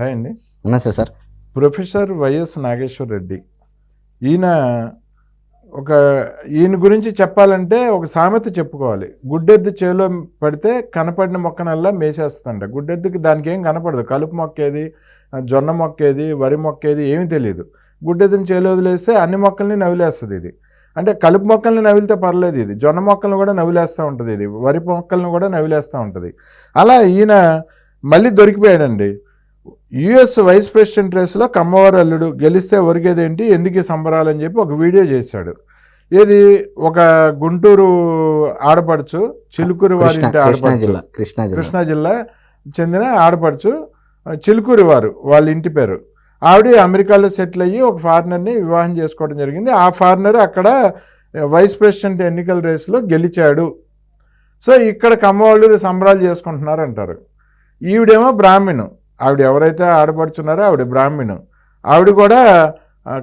Hi అండి. నమస్తే sir. Professor YS Nageswara Reddy. ఈయన ఒక ఈయన గురించి చెప్పాలంటే ఒక సామెత చెప్పుకోవాలి. గుడ్డెద్దు చేలో పడితే కనపడిన మొక్కనల్లా మేసేస్తుంట. గుడ్డెద్దుకి దానికి ఏం కనపడదు. కలుపు మొక్క ఏది జొన్న మొక్క ఏది వరి మొక్క ఏది ఏమీ తెలియదు గుడ్డెద్దుని చేలో వదిలేస్తే అన్ని మొక్కల్ని నవిలేస్తుంది ఇది. అంటే కలుపు మొక్కల్ని నవిలితే పర్లేదు ఇది. జొన్న మొక్కలను కూడా నవిలేస్తూ ఉంటుంది ఇది. వరి మొక్కలను కూడా నవిలేస్తూ ఉంటుంది. అలా ఈయన మళ్ళీ దొరికిపోయాడండి. యుఎస్ వైస్ ప్రెసిడెంట్ రేస్లో కమ్మవారు అల్లుడు గెలిస్తే ఒరిగేదేంటి ఎందుకు సంబరాలు అని చెప్పి ఒక వీడియో చేశాడు. ఏది ఒక గుంటూరు ఆడపడుచు చిలుకూరు వారి ఆడపడుచు కృష్ణా జిల్లా. చెందిన ఆడపడుచు చిలుకూరి వారు వాళ్ళ ఇంటి పేరు. ఆవిడ అమెరికాలో సెటిల్ అయ్యి ఒక ఫారినర్ని వివాహం చేసుకోవడం జరిగింది. ఆ ఫారినర్ అక్కడ వైస్ ప్రెసిడెంట్ ఎన్నికల రేసులో గెలిచాడు. సో ఇక్కడ కమ్మవాళ్ళు సంబరాలు చేసుకుంటున్నారు అంటారు ఈవిడేమో బ్రాహ్మణు. ఆవిడ ఎవరైతే ఆడపడుచున్నారో ఆవిడ బ్రాహ్మణు. ఆవిడ కూడా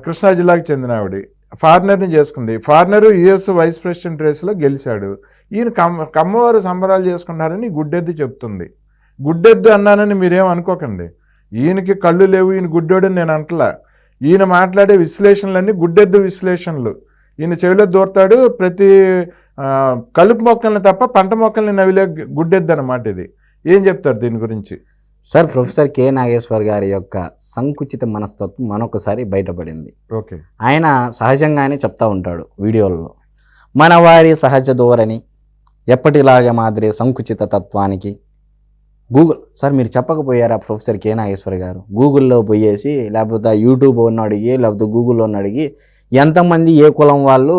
కృష్ణా జిల్లాకు చెందిన ఆవిడ. ఫారినర్ని చేసుకుంది. ఫారినరు యుఎస్ వైస్ ప్రెసిడెంట్ రేసులో గెలిచాడు. ఈయన కమ్మ కమ్మవారు సంబరాలు చేసుకున్నారని గుడ్డెద్దు చెప్తుంది. గుడ్డెద్దు అన్నానని మీరేం అనుకోకండి. ఈయనకి కళ్ళు లేవు ఈయన గుడ్డోడని నేను అంటలా. ఈయన మాట్లాడే విశ్లేషణలన్నీ గుడ్డెద్దు విశ్లేషణలు. ఈయన చెవిలో దూరతాడు ప్రతి కలుపు మొక్కల్ని తప్ప పంట మొక్కల్ని నవిలే గుడ్డెద్దు అన్నమాట ఇది. ఏం చెప్తారు దీని గురించి? సార్ ప్రొఫెసర్ కె నాగేశ్వర్ గారి యొక్క సంకుచిత మనస్తత్వం మనొకసారి బయటపడింది. ఓకే. ఆయన సహజంగానే చెప్తా ఉంటాడు వీడియోలలో. మన వారి సహజ ధోరణి ఎప్పటిలాగే మాదిరి సంకుచిత తత్వానికి. గూగుల్ సార్ మీరు చెప్పకపోయారా ప్రొఫెసర్ కె నాగేశ్వర్ గారు? గూగుల్లో పోయేసి లేకపోతే యూట్యూబ్ ఉన్న అడిగి లేకపోతే గూగుల్లో ఉన్న అడిగి ఎంతమంది ఏ కులం వాళ్ళు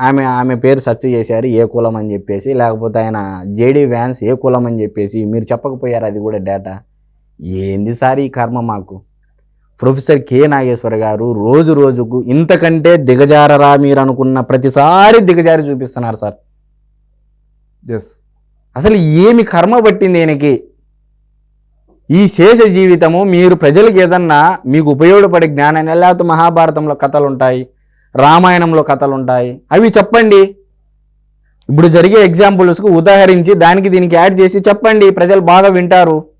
ఆమె ఆమె పేరు సెర్చ్ చేశారు ఏ కులం అని చెప్పేసి. లేకపోతే ఆయన జేడీ వ్యాన్స్ ఏ కులం అని చెప్పేసి. మీరు చెప్పకపోయారు అది కూడా డేటా ఏంది సార్ ఈ కర్మ మాకు? ప్రొఫెసర్ కె నాగేశ్వర గారు రోజు రోజుకు ఇంతకంటే దిగజారరా మీరు అనుకున్న ప్రతిసారి దిగజారి చూపిస్తున్నారు సార్. ఎస్ అసలు ఏమి కర్మ పట్టింది ఈయనకి? ఈ శేష జీవితము మీరు ప్రజలకు ఏదన్నా మీకు ఉపయోగపడే జ్ఞానాన్ని లేకపోతే మహాభారతంలో కథలు ఉంటాయి రామాయణంలో కథలు ఉంటాయి అవి చెప్పండి. ఇప్పుడు జరిగే ఎగ్జాంపుల్స్కు ఉదాహరించి దానికి దీనికి యాడ్ చేసి చెప్పండి. ప్రజలు బాగా వింటారు.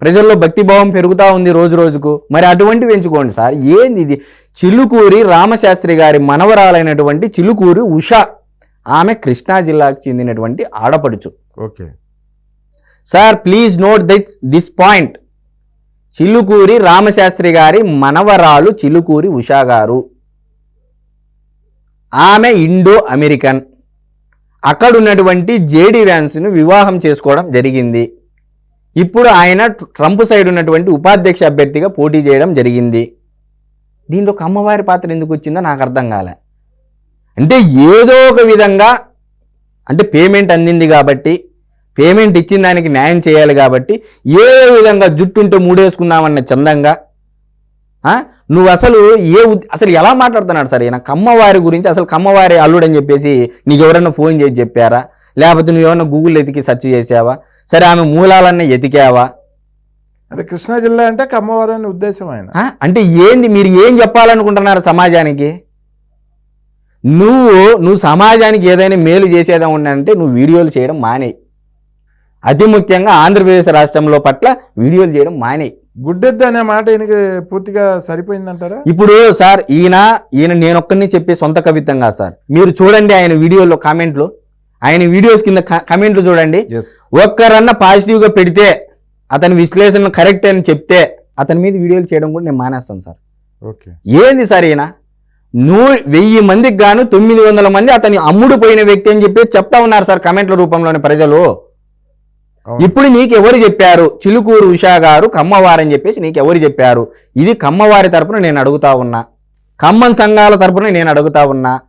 ప్రజల్లో భక్తిభావం పెరుగుతూ ఉంది రోజు రోజుకు. మరి అటువంటివి ఎంచుకోండి సార్. ఏంది ఇది? చిలుకూరి రామశాస్త్రి గారి మనవరాలైనటువంటి చిలుకూరి ఉష ఆమె కృష్ణా జిల్లాకు చెందినటువంటి ఆడపడుచు. Okay. Sir please note that this point Chilukuri Ramasastri గారి మనవరాలు చిలుకూరి ఉషా గారు. ఆమె ఇండో అమెరికన్ అక్కడ ఉన్నటువంటి జేడి వ్యాన్స్ను వివాహం చేసుకోవడం జరిగింది. ఇప్పుడు ఆయన ట్రంప్ సైడ్ ఉన్నటువంటి ఉపాధ్యక్ష అభ్యర్థిగా పోటీ చేయడం జరిగింది. దీంట్లో ఒక అమ్మవారి పాత్ర ఎందుకు వచ్చిందో నాకు అర్థం కాలే. అంటే ఏదో ఒక విధంగా అంటే పేమెంట్ అందింది కాబట్టి పేమెంట్ ఇచ్చిన దానికి న్యాయం చేయాలి కాబట్టి ఏ విధంగా జుట్టుంటే మూడేసుకున్నామన్న మూడేసుకుందామన్న చందంగా నువ్వు అసలు ఏ అసలు ఎలా మాట్లాడుతున్నాడు సార్ ఈయన? కమ్మవారి గురించి అసలు కమ్మవారి అల్లుడు అని చెప్పేసి నీకు ఎవరైనా ఫోన్ చేసి చెప్పారా? లేకపోతే నువ్వు ఏమైనా గూగుల్ ఎతికి సెర్చ్ చేసావా? సరే ఆమె మూలాలన్నీ ఎతికావా అంటే కృష్ణా జిల్లా అంటే కమ్మవారు అనే ఉద్దేశం ఆయన? అంటే ఏంది మీరు ఏం చెప్పాలనుకుంటున్నారు సమాజానికి? నువ్వు నువ్వు సమాజానికి ఏదైనా మేలు చేసేదా ఉండంటే నువ్వు వీడియోలు చేయడం మానేయి. అతి ముఖ్యంగా ఆంధ్రప్రదేశ్ రాష్ట్రంలో పట్ల వీడియోలు చేయడం మానేయి. గుడ్డెద్దు అనే మాట ఈయనకి పూర్తిగా సరిపోయిందంటారా? ఇప్పుడు సార్ ఈయన ఈయన నేను ఒక్కరిని చెప్పే సొంత కవిత్వం కాదు సార్. మీరు చూడండి ఆయన వీడియోలో కామెంట్లు. ఆయన వీడియోస్ కింద కామెంట్లు చూడండి. ఒక్కరన్నా పాజిటివ్గా పెడితే అతని విశ్లేషణ కరెక్ట్ అని చెప్తే అతని మీద వీడియోలు చేయడం కూడా నేను మానేస్తాను సార్. ఓకే. ఏంది సార్ ఈయన? నూ వెయ్యి మందికి గాను తొమ్మిది వందల మంది అతని అమ్ముడు పోయిన వ్యక్తి అని చెప్పి చెప్తా ఉన్నారు సార్ కమెంట్ల రూపంలోని ప్రజలు. ఇప్పుడు నీకు ఎవరు చెప్పారు? చిలుకూరు ఉషా గారు కమ్మవారని చెప్పేసి నీకు ఎవరు చెప్పారు? ఇది కమ్మవారి తరపున నేను అడుగుతా ఉన్నా. కమ్మన్ సంఘాల తరపున నేను అడుగుతా ఉన్నా.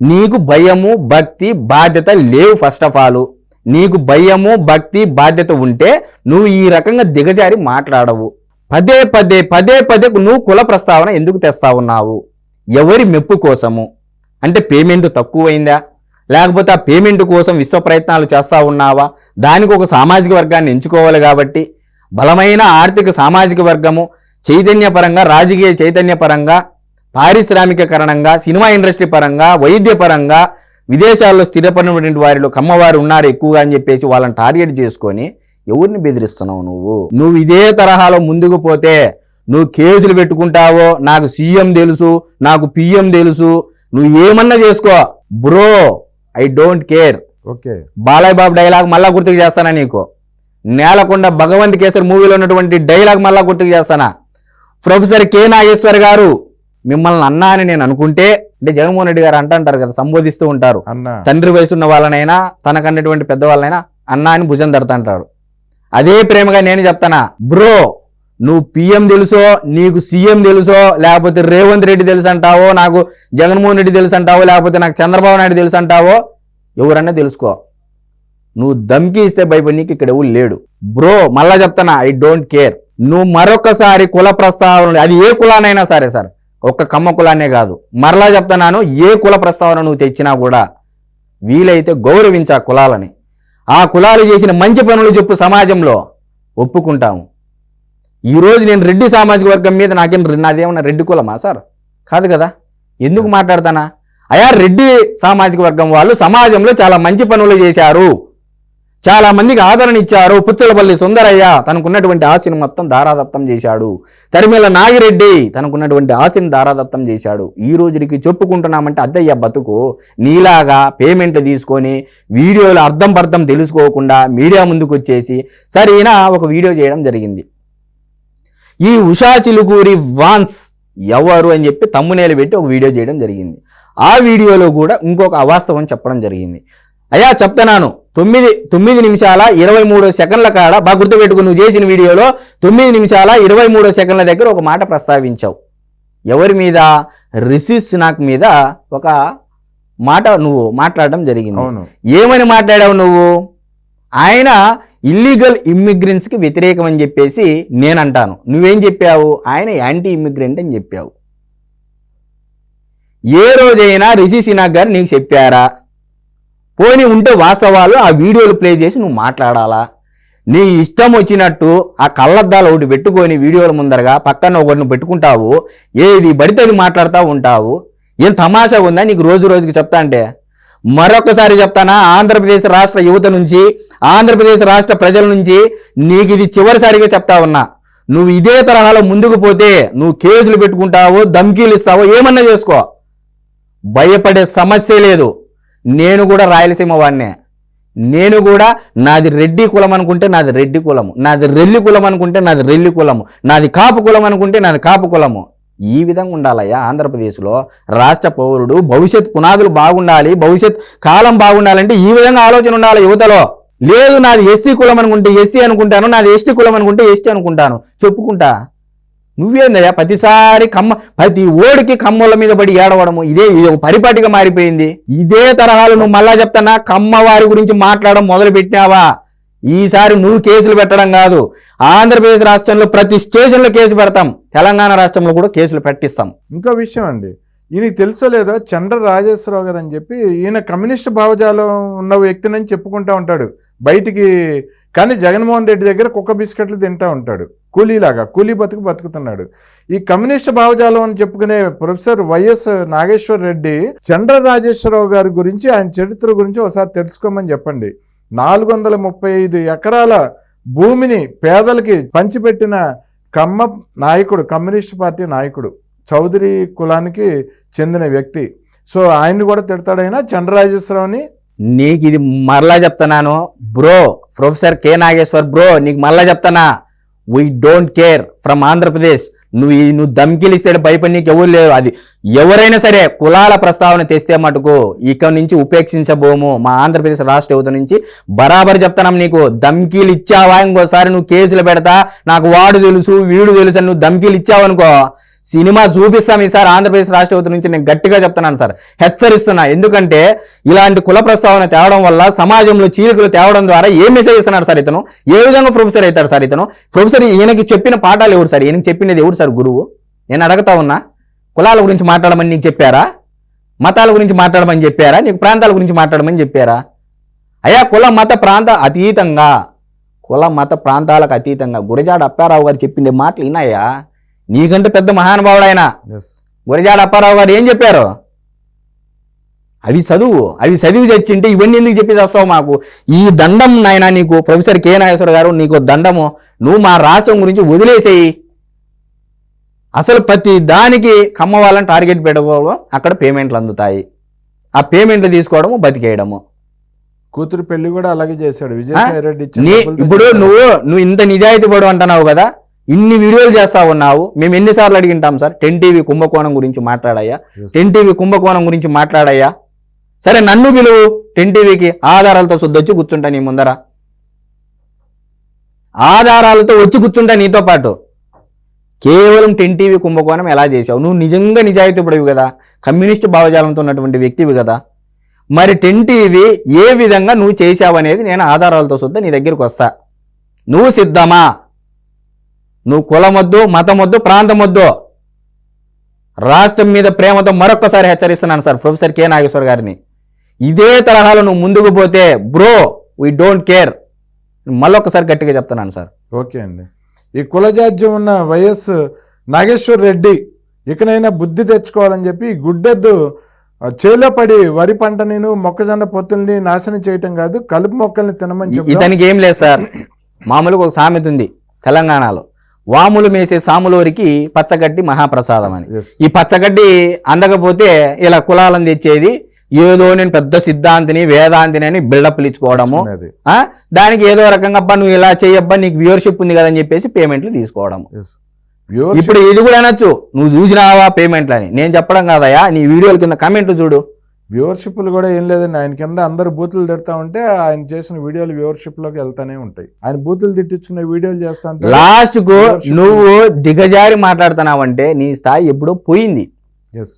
నీకు భయము భక్తి బాధ్యత లేవు ఫస్ట్ ఆఫ్ ఆల్ నీకు భయము భక్తి బాధ్యత ఉంటే నువ్వు ఈ రకంగా దిగజారి మాట్లాడవు. పదే పదే పదే పదే నువ్వు కుల ప్రస్తావన ఎందుకు తెస్తా ఉన్నావు? ఎవరి మెప్పు కోసము? అంటే పేమెంట్ తక్కువైందా? లేకపోతే ఆ పేమెంట్ కోసం విశ్వ ప్రయత్నాలు చేస్తా ఉన్నావా? దానికి ఒక సామాజిక వర్గాన్ని ఎంచుకోవాలి కాబట్టి బలమైన ఆర్థిక సామాజిక వర్గము చైతన్యపరంగా రాజకీయ చైతన్యపరంగా పారిశ్రామికకరణంగా సినిమా ఇండస్ట్రీ పరంగా వైద్యపరంగా విదేశాల్లో స్థిరపడినటువంటి వారిలో కమ్మవారు ఉన్నారు ఎక్కువగా అని చెప్పేసి వాళ్ళని టార్గెట్ చేసుకొని ఎవరిని బెదిరిస్తున్నావు నువ్వు? నువ్వు ఇదే తరహాలో ముందుకు పోతే నువ్వు కేసులు పెట్టుకుంటావో? నాకు సీఎం తెలుసు నాకు పిఎం తెలుసు. నువ్వు ఏమన్నా చేసుకో. Bro I don't care. Okay. Balayya Babu dialogue మళ్ళా గుర్తుకు చేస్తానా నీకు? నేలకొండ భగవంత్ కేసరి మూవీలో ఉన్నటువంటి డైలాగ్ మళ్ళా గుర్తుకు చేస్తానా? ప్రొఫెసర్ కే నాగేశ్వర్ గారు మిమ్మల్ని అన్నా అని నేను అనుకుంటే అంటే జగన్మోహన్ రెడ్డి గారు అంటుంటారు కదా సంబోధిస్తూ ఉంటారు. తండ్రి వయసు ఉన్న వాళ్ళనైనా తనకన్నటువంటి పెద్దవాళ్ళనైనా అన్నా అని భుజం దడతంటాడు అదే ప్రేమగా నేను చెప్తానా? బ్రో నువ్వు పిఎం తెలుసో నీకు సీఎం తెలుసో లేకపోతే రేవంత్ రెడ్డి తెలుసు అంటావో నాకు జగన్మోహన్ రెడ్డి తెలుసు అంటావో లేకపోతే నాకు చంద్రబాబు నాయుడు తెలుసు అంటావో ఎవరన్నా తెలుసుకో. నువ్వు దమ్కి ఇస్తే భయపడి నీకు ఇక్కడ ఎవరు లేడు. బ్రో మళ్ళా చెప్తానా ఐ డోంట్ కేర్. నువ్వు మరొకసారి కుల ప్రస్తావన అది ఏ కులానైనా సరే సార్ ఒక్క కమ్మ కులానే కాదు. మరలా చెప్తున్నాను ఏ కుల ప్రస్తావన నువ్వు తెచ్చినా కూడా వీలైతే గౌరవించా కులాలని. ఆ కులాలు చేసిన మంచి పనులు చెప్పు సమాజంలో. ఒప్పుకుంటాము. ఈరోజు నేను రెడ్డి సామాజిక వర్గం మీద నాకేం నాదేమన్నా రెడ్డి కులమా సార్? కాదు కదా. ఎందుకు మాట్లాడతానా? అయా రెడ్డి సామాజిక వర్గం వాళ్ళు సమాజంలో చాలా మంచి పనులు చేశారు. చాలా మందికి ఆదరణ ఇచ్చారు. పుచ్చలపల్లి సుందరయ్య తనకున్నటువంటి ఆస్తిని మొత్తం దారాదత్తం చేశాడు. తరిమేల నాగిరెడ్డి తనకున్నటువంటి ఆస్తిని దారాదత్తం చేశాడు. ఈ రోజుకి చెప్పుకుంటున్నామంటే అద్దయ్య బతుకు. నీలాగా పేమెంట్ తీసుకొని వీడియోలు అర్థం పర్థం తెలుసుకోకుండా మీడియా ముందుకు వచ్చేసి సరైన ఒక వీడియో చేయడం జరిగింది. ఈ ఉషా చిలుకూరి వాన్స్ ఎవరు అని చెప్పి తమ్మునేలు పెట్టి ఒక వీడియో చేయడం జరిగింది. ఆ వీడియోలో కూడా ఇంకొక అవాస్తవం చెప్పడం జరిగింది. అయ్యా చెప్తున్నాను. తొమ్మిది తొమ్మిది నిమిషాల ఇరవై మూడు సెకండ్ల కాడ బాగా గుర్తుపెట్టుకుని నువ్వు చేసిన వీడియోలో తొమ్మిది నిమిషాల ఇరవై మూడు సెకండ్ల దగ్గర ఒక మాట ప్రస్తావించావు. ఎవరి మీద? రిషి సినాక్ మీద ఒక మాట నువ్వు మాట్లాడడం జరిగింది. ఏమని మాట్లాడావు నువ్వు? ఆయన ఇల్లీగల్ ఇమ్మిగ్రెంట్స్కి వ్యతిరేకం అని చెప్పేసి నేను అంటాను నువ్వేం చెప్పావు? ఆయన యాంటీ ఇమ్మిగ్రెంట్ అని చెప్పావు. ఏ రోజైనా రిషి సినాగ్ గారు నీకు చెప్పారా? పోనీ ఉంటే వాస్తవాలు ఆ వీడియోలు ప్లే చేసి నువ్వు మాట్లాడాలా? నీ ఇష్టం వచ్చినట్టు ఆ కళ్ళద్దాలు ఒకటి పెట్టుకొని వీడియోల ముందరగా పక్కన ఒకరిని పెట్టుకుంటావు. ఏది పడితే అది మాట్లాడుతూ ఉంటావు. ఏం తమాషా ఉందా నీకు రోజు రోజుకి చెప్తా అంటే? మరొకసారి చెప్తానా? ఆంధ్రప్రదేశ్ రాష్ట్ర యువత నుంచి ఆంధ్రప్రదేశ్ రాష్ట్ర ప్రజల నుంచి నీకు ఇది చివరిసారిగా చెప్తా ఉన్నా. నువ్వు ఇదే తరహాలో ముందుకు పోతే నువ్వు కేసులు పెట్టుకుంటావో ధమ్కీలు ఇస్తావో ఏమన్నా చేసుకో. భయపడే సమస్య లేదు. నేను కూడా రాయలసీమ వాడినే. నేను కూడా నాది రెడ్డి కులం అనుకుంటే నాది రెడ్డి కులము. నాది రెల్లి కులం అనుకుంటే నాది రెల్లి కులము. నాది కాపు కులం అనుకుంటే నాది కాపు కులము. ఈ విధంగా ఉండాలయ్యా. ఆంధ్రప్రదేశ్లో రాష్ట్ర పౌరుడు భవిష్యత్ పునాదులు బాగుండాలి భవిష్యత్ కాలం బాగుండాలంటే ఈ విధంగా ఆలోచన ఉండాలి యువతలో. లేదు నాది ఎస్సీ కులం అనుకుంటే ఎస్సీ అనుకుంటాను నాది ఎస్టీ కులం అనుకుంటే ఎస్టీ అనుకుంటాను. చెప్పుకుంటా? నువ్వేందయ్యా? ప్రతిసారి కమ్మ ప్రతి ఓడికి కమ్మల మీద పడి ఏడవడము ఇదే ఇది ఒక పరిపాటిగా మారిపోయింది. ఇదే తరహాలు నువ్వు మళ్ళా చెప్తానా? కమ్మ వారి గురించి మాట్లాడడం మొదలు పెట్టినావా ఈసారి నువ్వు కేసులు పెట్టడం కాదు. ఆంధ్రప్రదేశ్ రాష్ట్రంలో ప్రతి స్టేషన్లో కేసు పెడతాం. తెలంగాణ రాష్ట్రంలో కూడా కేసులు పెట్టిస్తాం. ఇంకో విషయం అండి. ఈయనకి తెలుసో లేదో చంద్ర రాజేశ్వరరావు గారు అని చెప్పి ఈయన కమ్యూనిస్ట్ భావజాలం ఉన్న వ్యక్తిని చెప్పుకుంటా ఉంటాడు. బయటికి కానీ జగన్మోహన్ రెడ్డి దగ్గర కుక్క బిస్కెట్లు తింటా ఉంటాడు. కూలీలాగా కూలీ బతుకు బతుకుతున్నాడు. ఈ కమ్యూనిస్ట్ భావజాలం అని చెప్పుకునే ప్రొఫెసర్ వైఎస్ నాగేశ్వర్ రెడ్డి చంద్ర రాజేశ్వరరావు గారి గురించి ఆయన చరిత్ర గురించి ఒకసారి తెలుసుకోమని చెప్పండి. నాలుగు వందల ముప్పై ఐదు ఎకరాల భూమిని పేదలకి పంచిపెట్టిన కమ్మ నాయకుడు కమ్యూనిస్ట్ పార్టీ నాయకుడు చౌదరి కులానికి చెందిన వ్యక్తి. సో ఆయన్ని కూడా తిడతాడైనా చంద్రరాజేశ్వరరావుని? నీకు ఇది మరలా చెప్తున్నాను. Bro professor K Nageswar bro నీకు మరలా చెప్తానా we don't care from Andhra Pradesh నువ్వు నువ్వు ధమ్కిలిస్తే భయపడి నీకు ఎవరు లేరు. అది ఎవరైనా సరే కులాల ప్రస్తావన తెస్తే మటుకు ఇక నుంచి ఉపేక్షించబోము. మా ఆంధ్రప్రదేశ్ రాష్ట్ర యువత నుంచి బరాబర్ చెప్తున్నాం నీకు ధమ్కీలు ఇచ్చావా ఇంకోసారి నువ్వు కేసులు పెడతా. నాకు వాడు తెలుసు వీడు తెలుసు అని నువ్వు ధమ్కీలు ఇచ్చావనుకో సినిమా చూపిస్తాం ఈసారి ఆంధ్రప్రదేశ్ రాష్ట్ర యువత నుంచి నేను గట్టిగా చెప్తున్నాను సార్. హెచ్చరిస్తున్నా. ఎందుకంటే ఇలాంటి కుల ప్రస్తావన తేవడం వల్ల సమాజంలో చీలికలు తేవడం ద్వారా ఏం మెసేజ్ ఇస్తున్నాడు సార్ ఇతను? ఏ విధంగా ప్రొఫెసర్ అవుతాడు సార్ ఇతను? ప్రొఫెసర్ ఈయనకి చెప్పిన పాఠాలు ఎవరు సార్? ఈయనకి చెప్పినది ఎవరు సార్ గురువు? నేను అడగతా ఉన్నా. కులాల గురించి మాట్లాడమని నీకు చెప్పారా? మతాల గురించి మాట్లాడమని చెప్పారా? నీకు ప్రాంతాల గురించి మాట్లాడమని చెప్పారా? అయ్యా కుల మత ప్రాంత అతీతంగా. కుల మత ప్రాంతాలకు అతీతంగా. గురజాడ అప్పారావు గారు చెప్పిండే మాటలు విన్నాయా? నీకంటే పెద్ద మహానుభావుడు ఆయన గురజాడ అప్పారావు గారు ఏం చెప్పారు? అవి చదువు అవి చదివి చచ్చింటే ఇవన్నీ ఎందుకు చెప్పి చేస్తావు మాకు? ఈ దండం నాయన నీకు ప్రొఫెసర్ కె నాగేశ్వర గారు నీకు దండము నువ్వు మా రాష్ట్రం గురించి వదిలేసేయి. అసలు ప్రతి దానికి కమ్మ వాళ్ళని టార్గెట్ పెట్టుకోవడం అక్కడ పేమెంట్లు అందుతాయి. ఆ పేమెంట్లు తీసుకోవడము బతికేయడము. కూతురు పెళ్ళి కూడా అలాగే చేశాడు. విజయసాయి రెడ్డి ఇప్పుడు. నువ్వు నువ్వు ఇంత నిజాయితీ పడు అంటున్నావు కదా? ఇన్ని వీడియోలు చేస్తా ఉన్నావు? మేము ఎన్నిసార్లు అడిగింటాం సార్? టెన్ టీవీ కుంభకోణం గురించి మాట్లాడయ్యా. టెన్ టీవీ కుంభకోణం గురించి మాట్లాడయ్యా. సరే నన్ను పిలువు. టెన్ టీవీకి ఆధారాలతో శుద్ధొచ్చి కూర్చుంటా నీ ముందర. ఆధారాలతో వచ్చి కూర్చుంటా నీతో పాటు. కేవలం టెన్ టీవీ కుంభకోణం ఎలా చేశావు? నువ్వు నిజంగా నిజాయితీ పడివి కదా? కమ్యూనిస్ట్ భావజాలంతో ఉన్నటువంటి వ్యక్తివి కదా? మరి టెన్ టీవీ ఏ విధంగా నువ్వు చేశావు అనేది నేను ఆధారాలతో శుద్ధ నీ దగ్గరికి వస్తా. నువ్వు సిద్ధమా? నువ్వు కులమొద్దు మతమొద్దు ప్రాంతమొద్దు. రాష్ట్రం మీద ప్రేమతో మరొక్కసారి హెచ్చరిస్తున్నాను సార్ ప్రొఫెసర్ కె నాగేశ్వర్ గారిని. ఇదే తరహాలో నువ్వు ముందుకు పోతే బ్రో వీ డోంట్ కేర్ మళ్ళొక్కసారి గట్టిగా చెప్తున్నాను సార్. ఓకే అండి. ఈ కులజాడ్యం ఉన్న వైఎస్ నాగేశ్వర్ రెడ్డి ఇకనైనా బుద్ధి తెచ్చుకోవాలని చెప్పి గుడ్డెద్దు చేలో పడి వరి పంట నేను మొక్కజొన్న పొత్తుల్ని నాశనం చేయటం కాదు కలుపు మొక్కల్ని తినమని ఇతనికి ఏం లేదు సార్. మామూలుగా ఒక సామెత ఉంది తెలంగాణలో. వాములు మేసే సాములోరికి పచ్చగడ్డి మహాప్రసాదం అని. ఈ పచ్చగడ్డి అందకపోతే ఇలా కులాలను తెచ్చేది ఏదో నేను పెద్ద సిద్ధాంతిని వేదాంతిని అని బిల్డప్లు ఇచ్చుకోవడము? దానికి ఏదో రకంగా అబ్బా నువ్వు ఇలా చేయబ్బా నీకు వ్యూవర్షిప్ ఉంది కదని చెప్పేసి పేమెంట్లు తీసుకోవడం Yes. Viewership. ఇప్పుడు ఇది కూడా అనొచ్చు. నువ్వు చూసినావా పేమెంట్లు అని నేను చెప్పడం కాదయా నీ వీడియోల కింద కామెంట్లు చూడు. వ్యూవర్షిప్లు కూడా ఏం లేదండి. ఆయన కింద అందరు బూతులు తిడతా ఉంటే ఆయన చేసిన వీడియోలు వ్యూవర్షిప్లోకి వెళ్తానే ఉంటాయి. ఆయన బూతులు తిట్టించుకునే వీడియోలు చేస్తా ఉంటాడు. లాస్ట్కు Viewership. నువ్వు దిగజారి మాట్లాడుతున్నావంటే నీ స్థాయి ఎప్పుడో పోయింది.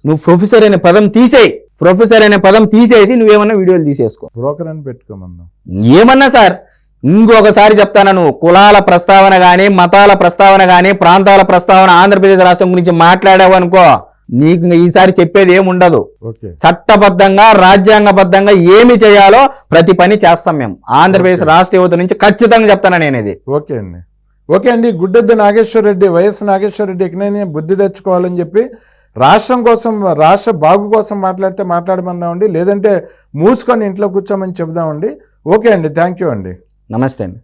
నువ్వు ప్రొఫెసర్ అనే పదం తీసేయి. ప్రొఫెసర్ అనే పదం తీసేసి నువ్వేమన్నా వీడియోలు తీసేసుకో. బ్రోకర్ అని పెట్టుకోమన్నాం ఏమన్నా సార్? ఇంకొకసారి చెప్తాను నువ్వు కులాల ప్రస్తావన కానీ మతాల ప్రస్తావన కానీ ప్రాంతాల ప్రస్తావన ఆంధ్రప్రదేశ్ రాష్ట్రం గురించి మాట్లాడావు అనుకో. నీకు ఈసారి చెప్పేది ఏముండదు ఓకే. చట్టబద్ధంగా రాజ్యాంగబద్ధంగా ఏమి చేయాలో ప్రతి పని చేస్తాం మేము. ఆంధ్రప్రదేశ్ రాష్ట్ర యువత నుంచి ఖచ్చితంగా చెప్తాను నేను ఇది. ఓకే అండి. ఓకే అండి గుడ్డెద్దు నాగేశ్వర రెడ్డి వైఎస్ నాగేశ్వర రెడ్డి ఎక్కడైనా బుద్ధి తెచ్చుకోవాలని చెప్పి రాష్ట్రం కోసం రాష్ట్ర బాగు కోసం మాట్లాడితే మాట్లాడమందామండి. లేదంటే మూసుకొని ఇంట్లో కూర్చోమని చెబుదామండి ఓకే అండి థ్యాంక్ యూ అండి. నమస్తే అండి.